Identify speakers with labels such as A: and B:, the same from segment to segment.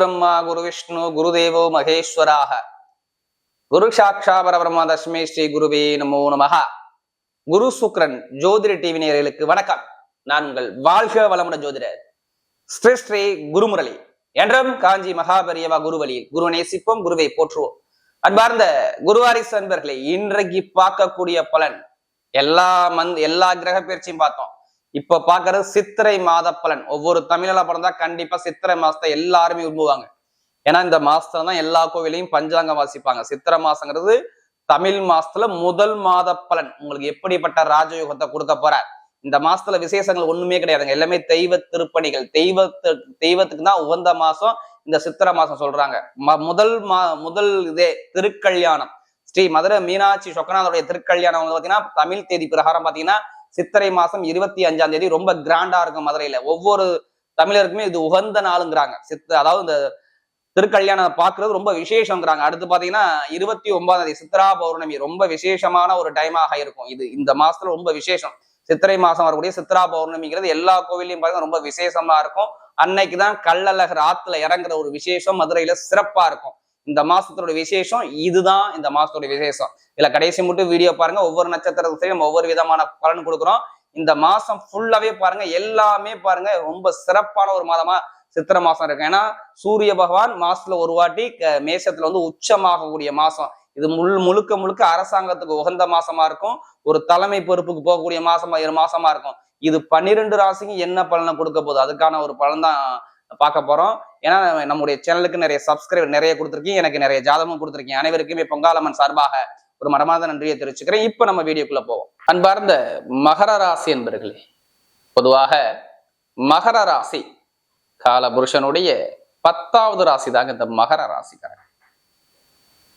A: குருபிரம்மா குரு விஷ்ணு குருதேவோ மகேஸ்வராக. குரு சாட்சா பரபிரம்மா தஸ்மே ஸ்ரீ குருவே நமோ நமகா குரு சுக்ரன் ஜோதிட டிவி நேர்களுக்கு வணக்கம். நான் உங்கள் வாழ்க வளமுடன் ஜோதிடர் ஸ்ரீ ஸ்ரீ குருமுரளி. என்றும் காஞ்சி மகாபரியவா குருவழியில் குரு நேசிப்போம் குருவை போற்றுவோம். அன்பார்ந்த குருவாரிசு அன்பர்களை இன்றைக்கு பார்க்கக்கூடிய பலன் எல்லா மந்த் எல்லா கிரக பயிற்சியும் பார்த்தோம். இப்ப பாக்குறது சித்திரை மாத பலன். ஒவ்வொரு தமிழில பிறந்தா கண்டிப்பா சித்திரை மாசத்தை எல்லாருமே விரும்புவாங்க. ஏன்னா இந்த மாசத்துல தான் எல்லா கோவிலையும் பஞ்சாங்கம் வாசிப்பாங்க. சித்திரை மாசங்கிறது தமிழ் மாசத்துல முதல் மாத பலன். உங்களுக்கு எப்படிப்பட்ட ராஜயோகத்தை கொடுக்க போற? இந்த மாசத்துல விசேஷங்கள் ஒண்ணுமே கிடையாதுங்க. எல்லாமே தெய்வ திருப்பணிகள். தெய்வத்து தெய்வத்துக்கு தான் உகந்த மாசம் இந்த சித்திரை மாசம் சொல்றாங்க. ம- முதல் மா முதல் இதே திருக்கல்யாணம். ஸ்ரீ மதுரை மீனாட்சி சொக்கநாதருடைய திருக்கல்யாணம் வந்து பாத்தீங்கன்னா தமிழ் தேதி பிரகாரம் பாத்தீங்கன்னா சித்திரை மாசம் இருபத்தி அஞ்சாம் தேதி ரொம்ப கிராண்டா இருக்கும் மதுரையில. ஒவ்வொரு தமிழருக்குமே இது உகந்த நாளுங்கிறாங்க. சித்த அதாவது இந்த திருக்கல்யாணம் பாக்குறது ரொம்ப விசேஷங்கிறாங்க அடுத்து பாத்தீங்கன்னா இருபத்தி ஒன்பதாம் தேதி சித்ரா பௌர்ணமி ரொம்ப விசேஷமான ஒரு டைமாக இருக்கும். இது இந்த மாசத்துல ரொம்ப விசேஷம். சித்திரை மாசம் வரக்கூடிய சித்ரா பௌர்ணமிங்கிறது எல்லா கோவிலையும் பார்த்தீங்கன்னா ரொம்ப விசேஷமா இருக்கும். அன்னைக்கு தான் கள்ளழகர் ஆத்துல இறங்குற ஒரு விசேஷம் மதுரையில சிறப்பா இருக்கும். இந்த மாசத்தோட விசேஷம் இதுதான் இந்த மாசத்தோட விசேஷம். இதுல கடைசி மட்டும் வீடியோ பாருங்க. ஒவ்வொரு நட்சத்திரத்தையும் நம்ம ஒவ்வொரு விதமான பலன் கொடுக்குறோம். இந்த மாசம் ஃபுல்லாவே பாருங்க. எல்லாமே பாருங்க. ரொம்ப சிறப்பான ஒரு மாதமா சித்திரை மாசம் இருக்கு. ஏன்னா சூரிய பகவான் மாசத்துல ஒரு வாட்டி மேசத்துல வந்து உச்சமாகக்கூடிய மாசம். இது முழு முழுக்க முழுக்க அரசாங்கத்துக்கு உகந்த மாசமா இருக்கும். ஒரு தலைமை பொறுப்புக்கு போகக்கூடிய மாசமா இரு மாசமா இருக்கும். இது பன்னிரெண்டு ராசிக்கு என்ன பலனை கொடுக்க போகுது? அதுக்கான ஒரு பலன் தான் பார்க்க போறோம். ஏன்னா நம்முடைய சேனலுக்கு நிறைய சப்ஸ்கிரைப் நிறைய கொடுத்துருக்கீங்க எனக்கு நிறைய ஜாதகமும் கொடுத்துருக்கீங்க. அனைவருக்குமே பொங்காலம்மன் சார்பாக ஒரு மரமாத நன்றியை தெரிவிச்சுக்கிறேன். இப்ப நம்ம வீடியோக்குள்ள போவோம். அன்பார்ந்த மகர ராசி என்பர்களே பொதுவாக மகர ராசி கால புருஷனுடைய பத்தாவது ராசி தாங்க இந்த மகர ராசிக்காரங்க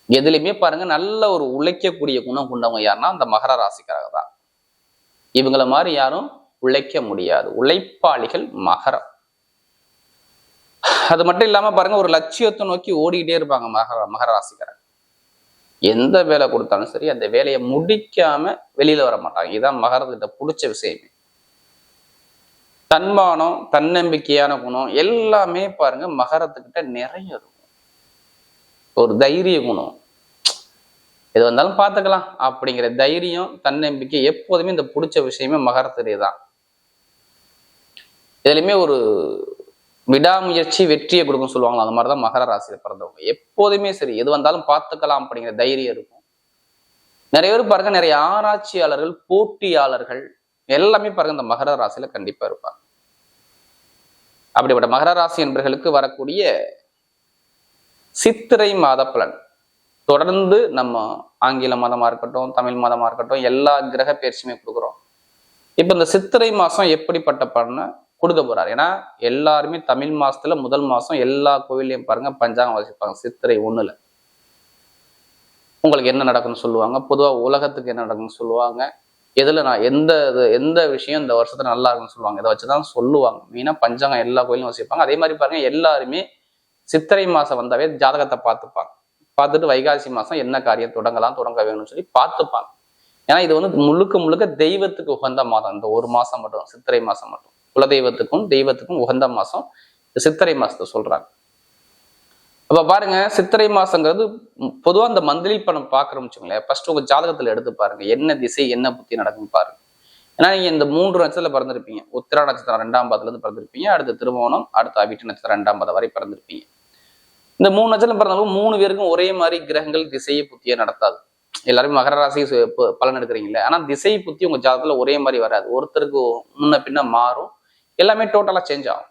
A: எதுலையுமே பாருங்க நல்ல ஒரு உழைக்கக்கூடிய குணம் கொண்டவங்க யாருன்னா அந்த மகர ராசிக்காரங்க தான். இவங்கள மாதிரி யாரும் உழைக்க முடியாது. உழைப்பாளிகள் மகரம். அது மட்டும் இல்லாமல் பாருங்க ஒரு லட்சியத்தை நோக்கி ஓடிக்கிட்டே இருப்பாங்க மகர மகராசிக்காரன் எந்த வேலை கொடுத்தாலும் சரி அந்த வேலையை முடிக்காம வெளியில வர மாட்டாங்க. இதுதான் மகரத்திட்ட பிடிச்ச விஷயமே. தன்மானம் தன்னம்பிக்கையான குணம் எல்லாமே பாருங்க மகரத்துக்கிட்ட நிறைய இருக்கும். ஒரு தைரிய குணம். எது வந்தாலும் பார்த்துக்கலாம். அப்படிங்கிற தைரியம் தன்னம்பிக்கை எப்போதுமே இந்த பிடிச்ச விஷயமே மகரத்துடைய தான் இதுலையுமே ஒரு விடாமுயற்சி வெற்றியை கொடுக்கும் சொல்லுவாங்களா? அந்த மாதிரிதான் மகர ராசியில் பிறந்தவங்க. எப்போதுமே சரி எது வந்தாலும் பார்த்துக்கலாம் அப்படிங்கிற தைரியம் இருக்கும். நிறைய பேர் பாருங்க நிறைய ஆராய்ச்சியாளர்கள் போட்டியாளர்கள் எல்லாமே பாருங்க இந்த மகர ராசியில கண்டிப்பா இருப்பாங்க. அப்படிப்பட்ட மகர ராசி என்பர்களுக்கு வரக்கூடிய சித்திரை மாத பலன். தொடர்ந்து நம்ம ஆங்கில மதமா இருக்கட்டும் தமிழ் மதமா இருக்கட்டும் எல்லா கிரக பயிற்சியுமே கொடுக்குறோம். இப்ப இந்த சித்திரை மாசம் எப்படிப்பட்ட பலனை கொடுக்க போறாரு. ஏன்னா எல்லாருமே தமிழ் மாசத்துல முதல் மாசம் எல்லா கோவில்லையும் பாருங்க பஞ்சாங்கம் வாசிப்பாங்க. சித்திரை ஒண்ணுல. உங்களுக்கு என்ன நடக்கும்னு சொல்லுவாங்க. பொதுவா உலகத்துக்கு என்ன நடக்கும்னு சொல்லுவாங்க. எதுல நான் எந்த இது எந்த விஷயம் இந்த வருஷத்துல நல்லா இருக்குன்னு சொல்லுவாங்க. இதை வச்சுதான் சொல்லுவாங்க. மெயினா பஞ்சாங்கம் எல்லா கோயிலும் வசிப்பாங்க. அதே மாதிரி பாருங்க எல்லாருமே சித்திரை மாசம் வந்தாவே ஜாதகத்தை பார்த்துப்பாங்க. பார்த்துட்டு வைகாசி மாசம் என்ன காரியம் தொடங்கலாம் தொடங்க வேணும்னு சொல்லி பார்த்துப்பாங்க. ஏன்னா இது வந்து முழுக்க முழுக்க தெய்வத்துக்கு உகந்த மாதம். இந்த ஒரு மாசம் மட்டும் சித்திரை மாசம் மட்டும். குலதெய்வத்துக்கும் தெய்வத்துக்கும் உகந்த மாசம் சித்திரை மாசத்தை சொல்றாங்க. அப்ப பாருங்க சித்திரை மாசங்கிறது பொதுவாக பொதுவா இந்த மந்திரி பணம் பார்க்குறோம் வச்சுங்களேன் ஃபர்ஸ்ட் உங்க ஜாதகத்துல எடுத்து பாருங்க. என்ன திசை என்ன புத்தி நடக்கும் பாருங்க. ஏன்னா நீங்க இந்த மூன்று நட்சத்திரத்தில் பிறந்திருப்பீங்க. உத்திரா நட்சத்திரம் ரெண்டாம் பாதத்துலேருந்து பிறந்திருப்பீங்க. அடுத்து திருவோணம் அடுத்து அவிட்டு நட்சத்திரம் ரெண்டாம் பாதம் வரை பிறந்திருப்பீங்க. இந்த மூணு நட்சத்திரம் பிறந்தாலும் மூணு பேருக்கும் ஒரே மாதிரி கிரகங்கள் திசையை புத்தியை நடத்தாது. எல்லாருமே மகர ராசி பலன் எடுக்கிறீங்களே ஆனா திசை புத்தி உங்க ஜாதகத்துல ஒரே மாதிரி வராது. ஒருத்தருக்கு முன்ன பின்ன மாறும். எல்லாமே டோட்டலாக சேஞ்ச் ஆகும்.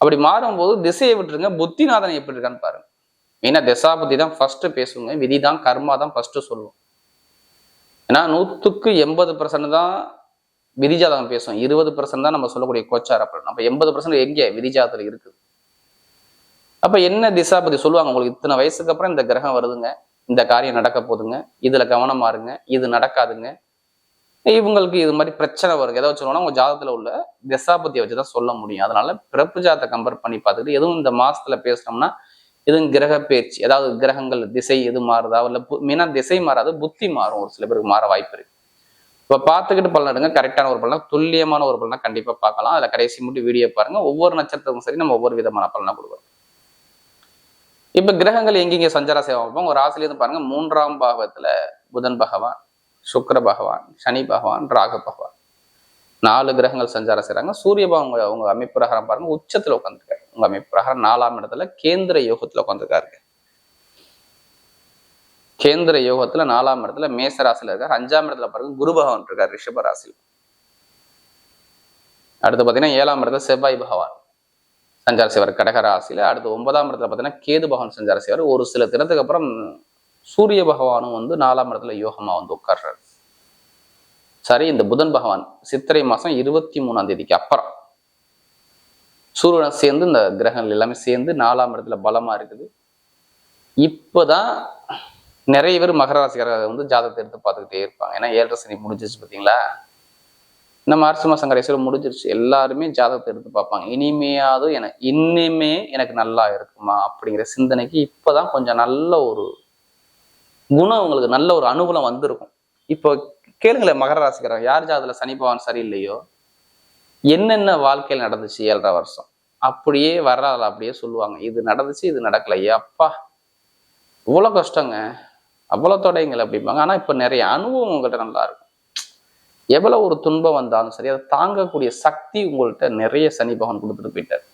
A: அப்படி மாறும்போது திசையை விட்டுருங்க புத்திநாதன் எப்படி இருக்கான்னு பாருங்க. ஏன்னா திசா புத்தி தான் ஃபர்ஸ்ட் பேசுவோங்க விதி தான் கர்மா தான் ஃபர்ஸ்ட் சொல்லுவோம். ஏன்னா நூற்றுக்கு எண்பது பர்சன்ட் தான் விதிஜாதகம் பேசும். இருபது பர்சன்ட் தான் நம்ம சொல்லக்கூடிய கோச்சார பலன். நம்ம எண்பது பர்சன்ட் எங்கே? விதிஜாதத்தில் இருக்குது. அப்போ என்ன திசாபதி சொல்லுவாங்க? உங்களுக்கு இத்தனை வயசுக்கு அப்புறம் இந்த கிரகம் வருதுங்க இந்த காரியம் நடக்க போகுதுங்க இதில் கவனமா இருங்க இது நடக்காதுங்க இவங்களுக்கு இது மாதிரி பிரச்சனை வருது. ஏதாவது சொல்லணும்னா உங்க ஜாதகத்துல உள்ள திசாபத்தியை வச்சு தான் சொல்ல முடியும். அதனால பிறப்பு ஜாதத்தை கம்பேர் பண்ணி பார்த்துட்டு எதுவும் இந்த மாசத்துல பேசுனோம்னா எதுவும் கிரக பேச்சு ஏதாவது கிரகங்கள் திசை எது மாறுதா இல்ல மெயினா திசை மாறாது புத்தி மாறும். ஒரு சில பேருக்கு மாற வாய்ப்பு இருக்கு. இப்ப பார்த்துக்கிட்டு பலன் எடுங்க. கரெக்டான ஒரு பலனா துல்லியமான ஒரு பலனா கண்டிப்பா பார்க்கலாம். அதில் கடைசி மட்டும் வீடியோ பாருங்க. ஒவ்வொரு நட்சத்திரமும் சரி நம்ம ஒவ்வொரு விதமான பலனா கொடுக்குறோம். இப்போ கிரகங்கள் எங்கெங்கே சஞ்சார சேவை வைப்போம்? ஒரு ஆசிரியர் பாருங்கள் பாருங்க. மூன்றாம் பாகத்துல புதன் பகவான் சுக்கர பகவான் சனி பகவான் ராக பகவான். நாலு கிரகங்கள் சஞ்சாரம் செய்றாங்க. சூரிய பகவான் உங்க உங்க அமைப்பு பிரகாரம் பாருங்க உச்சத்துல உட்காந்துருக்காரு உங்க அமைப்பு பிரகாரம் நாலாம் இடத்துல கேந்திர யோகத்துல உட்காந்துருக்காரு கேந்திர யோகத்துல நாலாம் இடத்துல மேச ராசியில இருக்காரு. அஞ்சாம் இடத்துல பாருங்க குரு பகவான் இருக்காரு ரிஷப ராசியில். அடுத்து பாத்தீங்கன்னா ஏழாம் இடத்துல செவ்வாய் பகவான் சஞ்சார செய்வார். கடக ராசியில. அடுத்து ஒன்பதாம் இடத்துல பாத்தீங்கன்னா கேது பகவான் சஞ்சார செய்வார். ஒரு சில தினத்துக்கு அப்புறம் சூரிய பகவானும் வந்து நாலாம் இடத்துல யோகமாக வந்து உட்கார்றாரு. சரி இந்த புதன் பகவான் சித்திரை மாதம் இருபத்தி மூணாம் தேதிக்கு அப்புறம் சூரியனை சேர்ந்து இந்த கிரகங்கள் எல்லாமே சேர்ந்து நாலாம் இடத்துல பலமாக இருக்குது. இப்போதான் நிறைய பேர் மகர ராசிக்காரர் வந்து ஜாதகத்தை எடுத்து பார்த்துக்கிட்டே இருப்பாங்க. ஏன்னா ஏழரை சனி முடிஞ்சிருச்சு பார்த்தீங்களா? இந்த மார்ச் மாதம் கடைசியில் முடிஞ்சிருச்சு. எல்லாருமே ஜாதகத்தை எடுத்து பார்ப்பாங்க. இனிமையாவது எனக்கு இன்னுமே எனக்கு நல்லா இருக்குமா அப்படிங்கிற சிந்தனைக்கு இப்போதான் கொஞ்சம் நல்ல ஒரு குணம் உங்களுக்கு நல்ல ஒரு அனுகூலம் வந்திருக்கும். இப்போ கேளுங்களேன் மகர ராசிக்காரன் யார் ஜாதத்துல சனி பகவான் சரியில்லையோ என்னென்ன வாழ்க்கையில் நடந்துச்சு ஏழரை வருஷம்? அப்படியே வர்றதில் அப்படியே சொல்லுவாங்க இது நடந்துச்சு இது நடக்கலையே அப்பா இவ்வளோ கஷ்டங்க. அவ்வளோ தொடைங்கள் அப்படிம்பாங்க. ஆனால் இப்போ நிறைய அனுபவம் உங்கள்கிட்ட நல்லா இருக்கும். எவ்வளோ ஒரு துன்பம் வந்தாலும் சரி அதை தாங்கக்கூடிய சக்தி உங்கள்கிட்ட நிறைய சனி பகவான் கொடுத்துட்டு போயிட்டார்.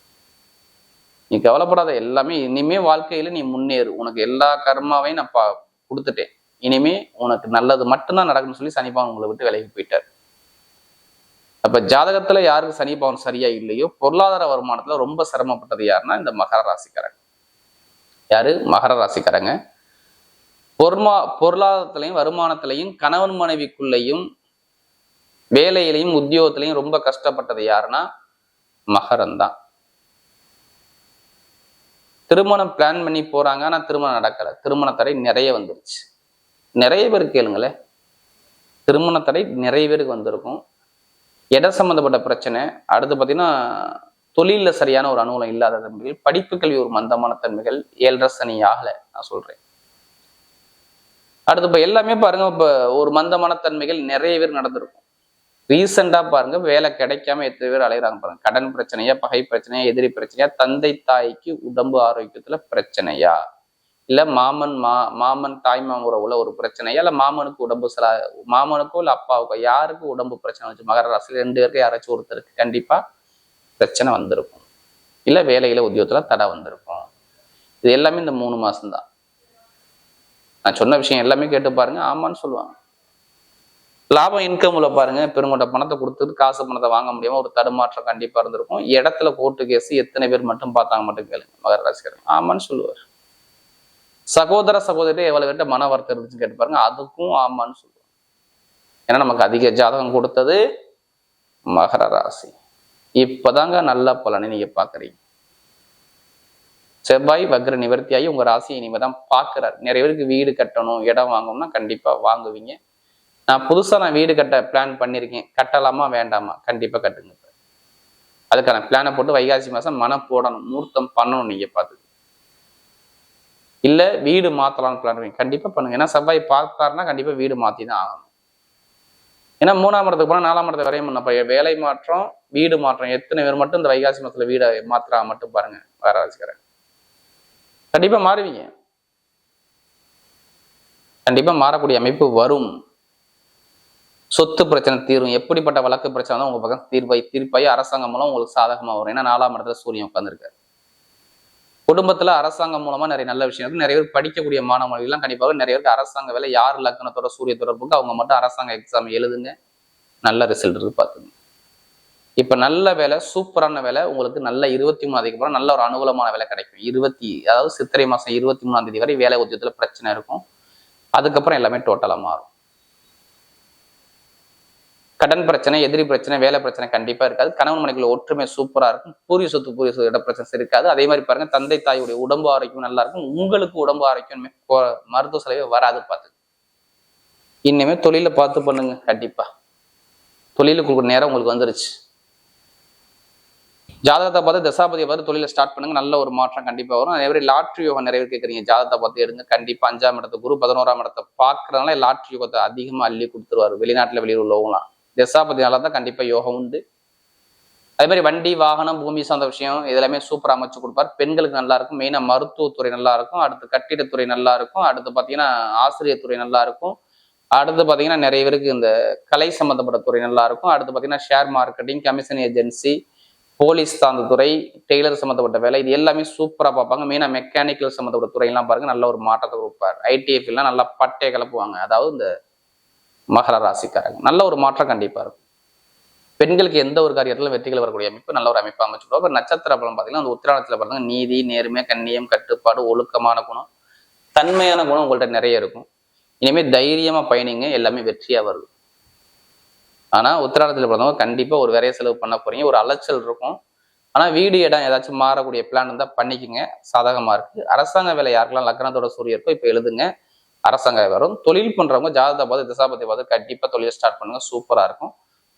A: நீ கவலைப்படாத எல்லாமே இனிமே வாழ்க்கையில நீ முன்னேறு. உனக்கு எல்லா கர்மாவையும் நான் பா கொடுத்துட்டேன். இனிமே உனக்கு நல்லது மட்டும்தான் நடக்கும்னு சொல்லி சனிபவன் உங்களை விட்டு விலகி போயிட்டார். அப்ப ஜாதகத்துல யாருக்கு சனிபவன் சரியா இல்லையோ பொருளாதார வருமானத்துல ரொம்ப சிரமப்பட்டது யாருன்னா இந்த மகர ராசிக்காரங்க. யாரு? மகர ராசிக்காரங்க. பொருமா பொருளாதாரத்திலையும் வருமானத்திலையும் கணவன் மனைவிக்குள்ளேயும் வேலையிலையும் உத்தியோகத்திலையும் ரொம்ப கஷ்டப்பட்டது யாருன்னா மகரம் தான் திருமணம் பிளான் பண்ணி போறாங்க ஆனால் திருமணம் நடக்கலை. திருமண தடை நிறைய வந்துருச்சு. நிறைய பேர் கேளுங்களேன் திருமண தடை நிறைய பேருக்கு வந்திருக்கும். இட சம்மந்தப்பட்ட பிரச்சனை. அடுத்து பார்த்தீங்கன்னா தொழிலில் சரியான ஒரு அனுகூலம் இல்லாத தன்மைகள் படிப்பு கல்வி ஒரு மந்தமான தன்மைகள் ஏழரை சனி ஆகலை நான் சொல்கிறேன் அடுத்து இப்போ எல்லாமே பாருங்க இப்போ ஒரு மந்தமான தன்மைகள் நிறைய பேர் நடந்திருக்கும். ரீசெண்டா பாருங்க வேலை கிடைக்காம எத்தனை பேர் அலைகிறாங்க பாருங்க. கடன் பிரச்சனையா பகை பிரச்சனையா எதிரி பிரச்சனையா தந்தை தாய்க்கு உடம்பு ஆரோக்கியத்துல பிரச்சனையா? இல்ல மாமன் மா மாமன் தாய்மாமன் உறவுல ஒரு பிரச்சனையா? இல்ல மாமனுக்கு உடம்பு சில மாமனுக்கோ இல்ல அப்பாவுக்கோ யாருக்கு உடம்பு பிரச்சனை வச்சு மகர ராசியில் ரெண்டு பேருக்கு யாராச்சும் ஒருத்தருக்கு கண்டிப்பா பிரச்சனை வந்திருக்கும். இல்ல வேலையில உத்தியோகத்துல தடை வந்திருக்கும். இது எல்லாமே இந்த மூணு மாசம்தான். நான் சொன்ன விஷயம் எல்லாமே கேட்டு பாருங்க. ஆமான்னு சொல்லுவாங்க. லாபம் இன்கம்ல பாருங்க பெருங்கொண்ட பணத்தை கொடுத்துட்டு காசு பணத்தை வாங்க முடியாம ஒரு தடுமாற்றம் கண்டிப்பா இருந்திருக்கும். இடத்துல கோர்ட்டு கேஸ் எத்தனை பேர் மட்டும் பார்த்தாங்க மட்டும் கேளுங்க மகர ராசிக்காரங்க ஆமான்னு சொல்லுவார். சகோதர சகோதரி எவ்வளவு பேர்ட்ட மன வருத்தம் இருந்துச்சுன்னு கேட்டு பாருங்க அதுக்கும் ஆமான்னு சொல்லுவார். ஏன்னா நமக்கு அதிக ஜாதகம் கொடுத்தது மகர ராசி. இப்பதாங்க நல்ல பலனை நீங்க பாக்குறீங்க. செவ்வாய் வக்ர நிவர்த்தியாகி உங்க ராசியை இனிமே தான் பாக்குறாரு. நிறைய பேருக்கு வீடு கட்டணும் இடம் வாங்கணும்னா கண்டிப்பா வாங்குவீங்க. நான் புதுசாக நான் வீடு கட்ட பிளான் பண்ணியிருக்கேன் கட்டலாமா வேண்டாமா? கண்டிப்பாக கட்டுங்க அதுக்கான பிளானை போட்டு வைகாசி மாதம் மனம் போடணும் மூர்த்தம் பண்ணணும் நீங்கள் பார்த்து இல்லை வீடு மாற்றலாம்னு பிளான் கண்டிப்பாக பண்ணுங்க. ஏன்னா செவ்வாய் பார்த்தாருன்னா கண்டிப்பாக வீடு மாற்றி தான் ஆகணும். ஏன்னா மூணாம் இடத்துக்கு போனால் நாலாம் இடத்துக்கு வரையும் பண்ண வேலை மாற்றம் வீடு மாற்றம். எத்தனை பேர் மட்டும் இந்த வைகாசி மாதத்தில் வீடை மாத்திரா மட்டும் பாருங்க வேற ராசிக்கிறேன் கண்டிப்பாக மாறுவீங்க. கண்டிப்பாக மாறக்கூடிய அமைப்பு வரும். சொத்து பிரச்சனை தீரும். எப்படிப்பட்ட வழக்கு பிரச்சனை தான் உங்க பக்கம் தீர்ப்பை தீர்ப்பாய் அரசாங்கம் மூலம் உங்களுக்கு சாதகமாக வரும். ஏன்னா நாலாம் இடத்துல சூரியன் உட்காந்துருக்காரு குடும்பத்துல அரசாங்கம் மூலமா நிறைய நல்ல விஷயம் இருக்கு. நிறைய பேர் படிக்கக்கூடிய மாணவர்கள்லாம் கண்டிப்பாக நிறைய பேருக்கு அரசாங்க வேலை யார் லக்னத்தோட சூரிய தொடர்புக்கு அவங்க மட்டும் அரசாங்க எக்ஸாம் எழுதுங்க. நல்ல ரிசல்ட் இருக்கு பார்த்துங்க இப்ப நல்ல வேலை சூப்பரான வேலை உங்களுக்கு நல்ல இருபத்தி மூணு அப்புறம் நல்ல ஒரு அனுகூலமான வேலை கிடைக்கும். இருபத்தி அதாவது சித்திரை மாசம் இருபத்தி மூணாம் தேதி வரை வேலை உத்தியத்துல பிரச்சனை இருக்கும். அதுக்கப்புறம் எல்லாமே டோட்டலா மாறும். கடன் பிரச்சனை எதிரி பிரச்சனை வேலை பிரச்சனை கண்டிப்பா இருக்காது. கணவன் மனைக்குள்ள ஒற்றுமை சூப்பரா இருக்கும். பூரிய சொத்து பூரிய சொத்து இட பிரச்சனை இருக்காது. அதே மாதிரி பாருங்க தந்தை தாயுடைய உடம்பு ஆரோக்கியம் நல்லா இருக்கும். உங்களுக்கு உடம்பு ஆரோக்கியம் மருத்துவ செலவே வராது பார்த்து. இனிமே தொழில பார்த்து பண்ணுங்க கண்டிப்பா. தொழிலுக்கு நேரம் உங்களுக்கு வந்துருச்சு. ஜாதகத்தை பார்த்து தசாபதியை பார்த்து தொழிலை ஸ்டார்ட் பண்ணுங்க. நல்ல ஒரு மாற்றம் கண்டிப்பா வரும். அதே மாதிரி லாட்ரி யோகம் நிறைய கேட்குறீங்க ஜாதகத்தை பார்த்து எடுங்க. கண்டிப்பா அஞ்சாம் இடத்த குரு பதினோராம் இடத்தை பாக்குறதுனால லாட்ரி யோகத்தை அதிகமா அள்ளி கொடுத்துருவாரு. வெளிநாட்டுல வெளியூர் உள்ளவங்களாம் தசாபதினால தான் கண்டிப்பா யோகம் உண்டு. அதே மாதிரி வண்டி வாகனம் பூமி சார்ந்த விஷயம் இது எல்லாமே அமைச்சு கொடுப்பார். பெண்களுக்கு நல்லா இருக்கும். மெயினாக மருத்துவத்துறை நல்லா இருக்கும். அடுத்து கட்டிடத்துறை நல்லா இருக்கும். அடுத்து பார்த்தீங்கன்னா ஆசிரியர் துறை நல்லா இருக்கும். அடுத்து பார்த்தீங்கன்னா நிறைய பேருக்கு இந்த கலை சம்மந்தப்பட்ட துறை நல்லா இருக்கும். அடுத்து பார்த்தீங்கன்னா share marketing commission agency police சார்ந்த துறை டெய்லர் சம்மந்தப்பட்ட வேலை இது எல்லாமே சூப்பராக பார்ப்பாங்க. மெயினாக மெக்கானிக்கல் சம்மந்தப்பட்ட துறையெல்லாம் பாருங்க நல்ல ஒரு மாற்றத்தை கொடுப்பார். ஐடிஎஃப்லாம் நல்லா பட்டையை கிளப்புவாங்க அதாவது இந்த மகர ராசிக்காரங்க. நல்ல ஒரு மாற்றம் கண்டிப்பா இருக்கும். பெண்களுக்கு எந்த ஒரு காரியத்திலும் வெற்றிகள் வரக்கூடிய அமைப்பு நல்ல ஒரு அமைப்பு அமைச்சுடுவோம் இப்போ நட்சத்திர பலம் பார்த்தீங்கன்னா அந்த உத்திராணத்தில் பாருங்க நீதி நேர்மை கண்ணியம் கட்டுப்பாடு ஒழுக்கமான குணம் தன்மையான குணம் உங்கள்கிட்ட நிறைய இருக்கும். இனிமேல் தைரியமா பயணிங்க எல்லாமே வெற்றியா வருது. ஆனா உத்திராணத்தில் பிறந்தவங்க கண்டிப்பா ஒரு விரைய செலவு பண்ண போறீங்க. ஒரு அலைச்சல் இருக்கும். ஆனா வீடு இடம் ஏதாச்சும் மாறக்கூடிய பிளான் இருந்தா பண்ணிக்கங்க. சாதகமா இருக்கு. அரசாங்க வேலை யாருக்கெல்லாம் லக்னத்தோட சூரிய இருக்கோ இப்ப எழுதுங்க. அரசாங்க வரும். தொழில் பண்றவங்க ஜாதகத்தை பார்த்து திசாபத்தை பார்த்து கண்டிப்பா தொழில் ஸ்டார்ட் பண்ணுங்க. சூப்பரா இருக்கும்.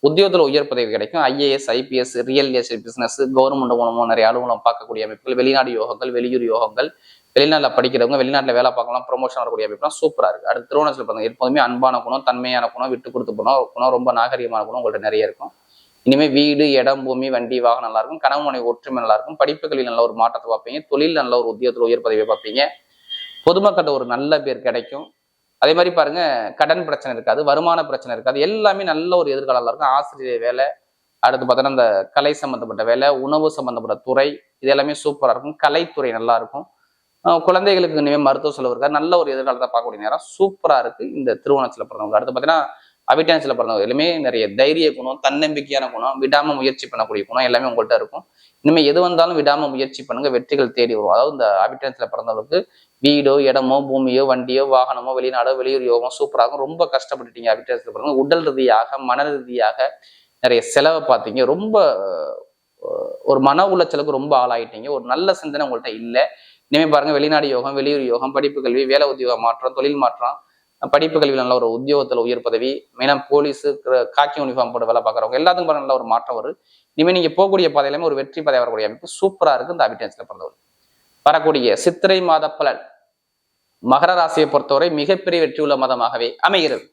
A: உத்தியோகத்தில் உயர் பதவி கிடைக்கும். IAS IPS real estate business government மூலமும் நிறைய அலுவலகம் பார்க்கக்கூடிய அமைப்புகள் வெளிநாடு யோகங்கள் வெளியூர் யோகங்கள் வெளிநாட்டில் படிக்கிறவங்க வெளிநாட்டில் வேலை பார்க்கலாம் ப்ரொமோஷன் வரக்கூடிய அமைப்புலாம் சூப்பராக இருக்கு. அடுத்து திருவண்ணாமலை பாருங்க எப்போதுமே அன்பான குணம் தன்மையான குணம் விட்டு கொடுத்து போனோம் குணம் ரொம்ப நாகரிகமான குணம் உங்கள்கிட்ட நிறைய இருக்கும். இனிமேல் வீடு இடம் பூமி வண்டி வாகனம் நல்லா இருக்கும். கனவு மனை ஒற்றுமை நல்லா இருக்கும். படிப்புகளில் நல்ல ஒரு மாற்றத்தை பார்ப்பீங்க. தொழில் நல்ல ஒரு உத்தியோகத்தில் உயர் பதவியை பார்ப்பீங்க. பொதுமக்கள்கிட்ட ஒரு நல்ல பேர் கிடைக்கும். அதே மாதிரி பாருங்க கடன் பிரச்சனை இருக்காது வருமான பிரச்சனை இருக்காது. எல்லாமே நல்ல ஒரு எதிர்காலம் இருக்கும். ஆசிரியர் வேலை அடுத்து பார்த்தோன்னா இந்த கலை சம்பந்தப்பட்ட வேலை உணவு சம்பந்தப்பட்ட துறை இது எல்லாமே சூப்பராக இருக்கும். கலைத்துறை நல்லா இருக்கும். குழந்தைகளுக்கு இனிமேல் மருத்துவ செலவு இருக்காது. நல்ல ஒரு எதிர்காலத்தை பார்க்கக்கூடிய நேரம் சூப்பராக இருக்கு இந்த திருவோணத்தில் பிறந்தவங்க. அடுத்து பார்த்தீங்கன்னா அவிட்டான்ஸ்ல பிறந்தவங்க எல்லாமே நிறைய தைரிய குணம் தன்னம்பிக்கையான குணம் விடாம முயற்சி பண்ணக்கூடிய குணம் எல்லாமே உங்கள்கிட்ட இருக்கும். இனிமேல் எது வந்தாலும் விடாம முயற்சி பண்ணுங்க வெற்றிகள் தேடி வரும். அதாவது இந்த அபிட்டன்ஸ்ல பிறந்தவங்களுக்கு வீடோ இடமோ பூமியோ வண்டியோ வாகனமோ வெளிநாடோ வெளியூர் யோகம் சூப்பராகும் ரொம்ப கஷ்டப்பட்டுட்டீங்க அபிட்டன்ஸ்ல பாருங்க உடல் ரீதியாக மன ரீதியாக நிறைய செலவை பார்த்தீங்க. ரொம்ப ஒரு மன உளைச்சலுக்கு ரொம்ப ஆளாயிட்டீங்க. ஒரு நல்ல சிந்தனை உங்கள்கிட்ட இல்லை. இனிமே பாருங்க வெளிநாடு யோகம் வெளியூர் யோகம் படிப்பு கல்வி வேலை உத்தியோக மாற்றம் தொழில் மாற்றம் படிப்பு கல்வியில் நல்ல ஒரு உத்தியோகத்தில் உயர் பதவி மெயினாக போலீஸு காக்கி யூனிஃபார்ம் போட்டு வேலை பார்க்குறவங்க எல்லாத்துக்கும் பாருங்க நல்ல ஒரு மாற்றம் வரும். இனிமே நீங்க போகக்கூடிய பாதையிலுமே ஒரு வெற்றி பாதை வரக்கூடிய அமைப்பு சூப்பராக இருக்கு. இந்த அபிட்டன்ஸ்ல பிறந்தவர் வரக்கூடிய சித்திரை மாத பலன் மகர ராசியை பொறுத்தவரை மிகப்பெரிய வெற்றியுள்ள மதமாகவே அமைகிறது.